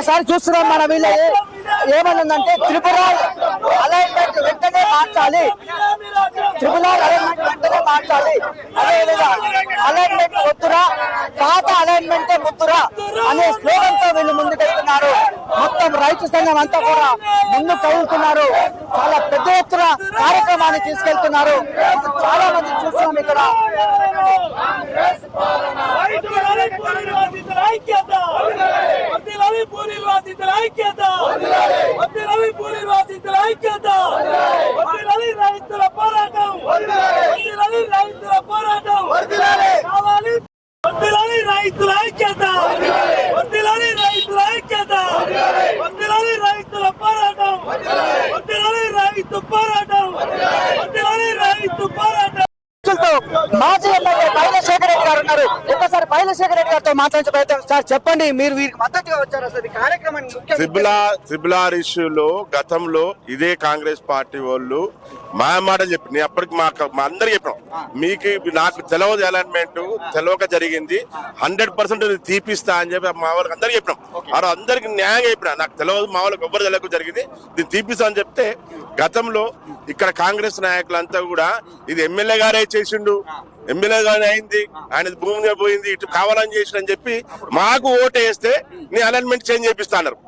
ఒకసారి చూస్తున్నాం మన వీళ్ళ ఏమనుందంటే త్రిపుర అలైన్మెంట్ వెంటనే మార్చాలి. త్రిపుర అలైన్మెంట్ వెంటనే మార్చాలి. అదేవిధంగా అలైన్మెంట్ వద్దురా పాత అలైన్మెంటే ముద్దురా అనే స్లోగన్తో వీళ్ళు ముందుకెళ్తున్నారు. మొత్తం రైతు సంఘం అంతా కూడా ముందు కదులుతున్నారు. చాలా పెద్ద ఎత్తున కార్యక్రమాన్ని తీసుకెళ్తున్నారు. చాలా మంది చూస్తున్నాం ఇక్కడ. ఐక్యత వద్దిలని పూరి నివాసితుల ఐక్యత వద్దిలని పూరి నివాసితుల ఐక్యత. వద్దిలని రైతుల పోరాటం. వద్దిలని రైతుల పోరాటం. కావాలి. వద్దిలని రైతుల ఐక్యత. వద్దిలని రైతుల ఐక్యత. వద్దిలని రైతుల పోరాటం. వద్దిలని రైతు పోరాటం. వద్దిలని రైతు పోరాటం. తో మాజీ ఎమ్మెల్యే బైలశేఖర రెడ్డి గారు ఉన్నారు. బైలశేఖర రెడ్డి గారితో మాట్లాడే ప్రయత్నం సార్ చెప్పండి మీరు వీరికి మద్దతుగా వచ్చారు అసలు ఈ కార్యక్రమానికి ముఖ్య త్రిబులా త్రిబులార్ ఇష్యూలో గతంలో ఇదే కాంగ్రెస్ పార్టీ వాళ్ళు మా మాట చెప్పి నేను అప్పటికి మా అందరికి చెప్పినాం. మీకు నాకు తెలవదు అలైన్మెంట్ తెలవక జరిగింది. హండ్రెడ్ పర్సెంట్ తీపిస్తా అని చెప్పి మా వాళ్ళకి అందరికి చెప్పినాం. ఆ అందరికి న్యాయంగా చెప్పినా. నాకు తెలియదు మా వాళ్ళకి ఎవ్వరు తెలియక జరిగింది. దీన్ని తీపిస్తా అని చెప్తే గతంలో ఇక్కడ కాంగ్రెస్ నాయకులంతా కూడా ఇది ఎమ్మెల్యే గారే చేసిండు. ఎమ్మెల్యే గానే అయింది. ఆయన భూమి మీద పోయింది ఇటు కావాలని చేసిన అని చెప్పి మాకు ఓటు వేస్తే నీ అలైన్మెంట్ చేంజ్ చేపిస్తా అన్నారు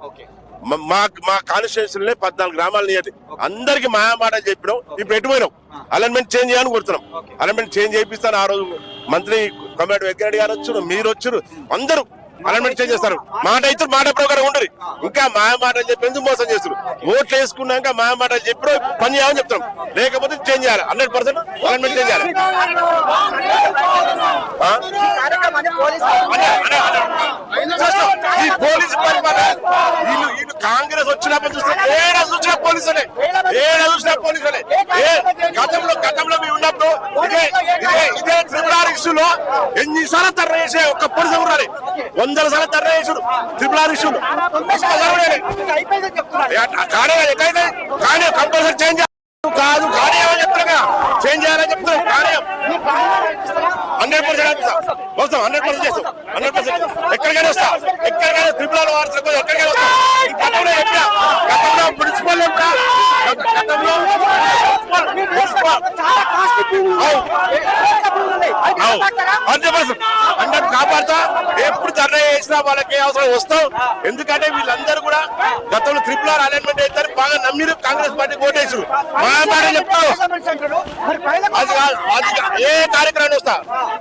మా- మా కాన్స్టిట్యూన్సీలోనే పద్నాలుగు గ్రామాలు నియటి అందరికి మా మాట చెప్పినాం ఇప్పుడు ఎటు పోయినాం అలైన్మెంట్ చేంజ్ చేయాలని కోరుతున్నాం. అలైన్మెంట్ చేంజ్ చేపిస్తాను. ఆ రోజు మంత్రి కమిటీ వెంకరెడ్డి గారు వచ్చారు మీరు వచ్చారు అందరూ అలైన్మెంట్ చేంజ్ చేస్తారు. మాట అయితే మాట ప్రకారం ఉండదు ఇంకా మా మాట చెప్పి ఎందుకు మోసం చేస్తారు? ఓట్లు వేసుకున్నాక మా మాట చెప్పి పని చేయమని చెప్తాం. లేకపోతే చేంజ్ చేయాలి. హండ్రెడ్ పర్సెంట్ అలైన్మెంట్ చేంజ్ చేయాలి. పోలీసు ఈ పోలీసు పరిపాలన వీళ్ళు వీళ్ళు కాంగ్రెస్ వచ్చినప్పుడు చూస్తే ఏడ చూసినా పోలీసులే ఏడ చూసినా పోలీసులే ఏ గతంలో గతంలో మేము ఉన్నప్పుడు ఇదే ఇదే ఇదే త్రిపురార్ ఇష్యూలో ఎన్నిసార్లు తర్ర చేసే ఒక్క పోలీసు వందల సార్లు తర్ర చేసుడు త్రిపురార్ ఇష్యూలు కానీ ఎక్కడైతే? కానీ కంపల్సరీ చేంజ్ కాదు కానీ ఏమని చెప్తున్నా చేంజ్ చేయాలని చెప్తున్నాం. కానీ. హండ్రెడ్ పర్సెంట్ వస్తాం హండ్రెడ్ పర్సెంట్ చేస్తాం. Hundred percent. ఎక్కడికైనా వస్తాం ఎక్కడికైనా త్రిపుల వార్తలకు ఎక్కడికైనా వస్తా ఈ గతంలో చెప్పినా గతంలో మున్సిపల్ చెప్పినా గతంలో మున్సిపల్ చాలా కాస్ట్లీ భూములు ఉన్నాయి. ఎక్కడ భూములు ఉన్నాయి? అవి కాపాడతారా? హండ్రెడ్ పర్సెంట్ హండ్రెడ్ కాపాడుతా. ఎప్పుడు ధర్నా వేసినా వాళ్ళకి అవసరం? వస్తాం. ఎందుకంటే వీళ్ళందరూ కూడా గతంలో త్రిపుల అలైన్మెంట్ అవుతారు బాగా నమ్మిరు. కాంగ్రెస్ పార్టీ ఓటేసారు మా మాట అది ఏ కార్యక్రమాన్ని వస్తా?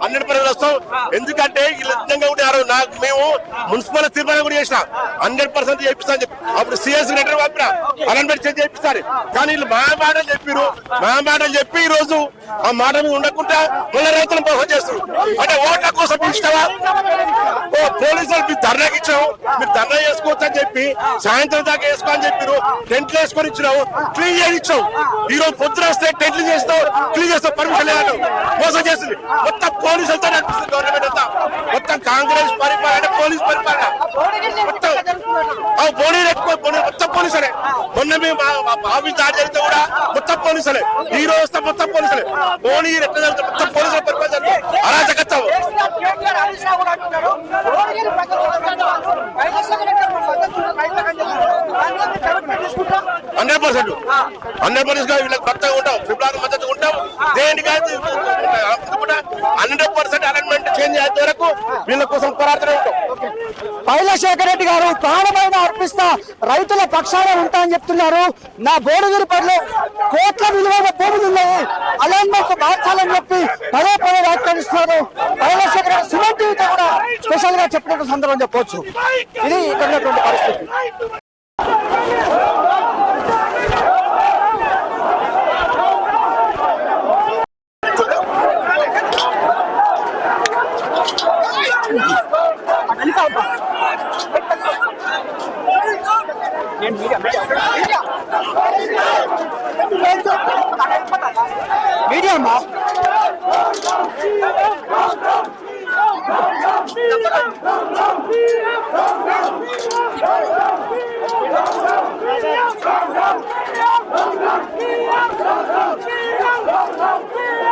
హండ్రెడ్ పర్సెంట్ వస్తాం. ఎందుకంటే వీళ్ళు నిజంగా ఉన్నారు నాకు మేము మున్సిపల్ తీర్మానం కూడా చేసిన. హండ్రెడ్ పర్సెంట్ చేపిస్తా చెప్పి. అప్పుడు సిఎస్ లెటర్ పంపిన. అలైన్మెంట్ చేసి చేపిస్తారు. కానీ వీళ్ళు మా మాటలు చెప్పిరు. మా మాటలు చెప్పి ఈ రోజు ఆ మాట మీద ఉండకుండా మళ్ళీ రైతులను మోసం చేస్తారు అంటే ఓట్ల కోసం ఇష్టమా పోలీసులు మీరు ధర్నాకి ఇచ్చావు. మీరు ధర్నా చేసుకోవచ్చు అని చెప్పి సాయంత్రం దాకా వేసుకో అని చెప్పారు. టెంట్లు వేసుకొని ఇచ్చినావు. క్లీన్ చేసి ఇచ్చావు. ఈ రోజు పొద్దున వస్తే టెంట్లు చేస్తావు. క్లీన్ చేస్తావు. పర్మిషన్ లేదు మోసం చేస్తుంది మొత్తం పోలీసులతో నడిపిస్తుంది గవర్నమెంట్ అంతా. మొత్తం కాంగ్రెస్ పరిపాలన పోలీస్ పరిపాలన. మొత్తం. ఆ ఎక్కువ మొత్తం పోలీసులే. మొన్న మేము మా- ఆఫీస్ దాడి జరిగితే కూడా మొత్తం పోలీసులే. ఈ రోజు వస్తే మొత్తం పోలీసులే. పోనీ ఎట్లా జరిగితే మొత్తం పోలీసుల పరిపాలన అరాచకత్వం కేటీఆర్ హరీష్ రావు కూడా అంటున్నారు, భువనగిరి ప్రజలు వద్దన్నారు. వైఎస్ఆర్ రెడ్డి గారు మద్దతు రైతులకు అని చెప్తున్నారు. దాని మీద మీరు కమిట్మెంట్ తీసుకుంటాం. Hundred percent. హండ్రెడ్ పర్సెంట్ వీళ్ళకి భర్తగా ఉంటాం ట్రిపుల్ మద్దతు ఉంటాం. దేనికైతే హండ్రెడ్ పర్సెంట్ అలైన్మెంట్ చేంజ్ అయ్యే వరకు వీళ్ళ కోసం పోరాడుతూనే ఉంటాం. రెడ్డి గారు ప్రాణమైన అర్పిస్తా రైతుల పక్షాన ఉంటా అని చెప్తున్నారు. నా బోడగిరి పనిలో కోట్ల విలువైన భూములు ఉన్నాయి. అలైన్మెంట్ మార్చాలని చెప్పి పదే పదే వ్యాఖ్యానిస్తున్నారు. పైలశేఖర రెడ్డి సిమెంట్ టీవీతో కూడా స్పెషల్గా చెప్పినట్టు సందర్భం చెప్పవచ్చు. ఇది ఇక్కడ పరిస్థితి. పరిస్థితి మీడియా అమ్మా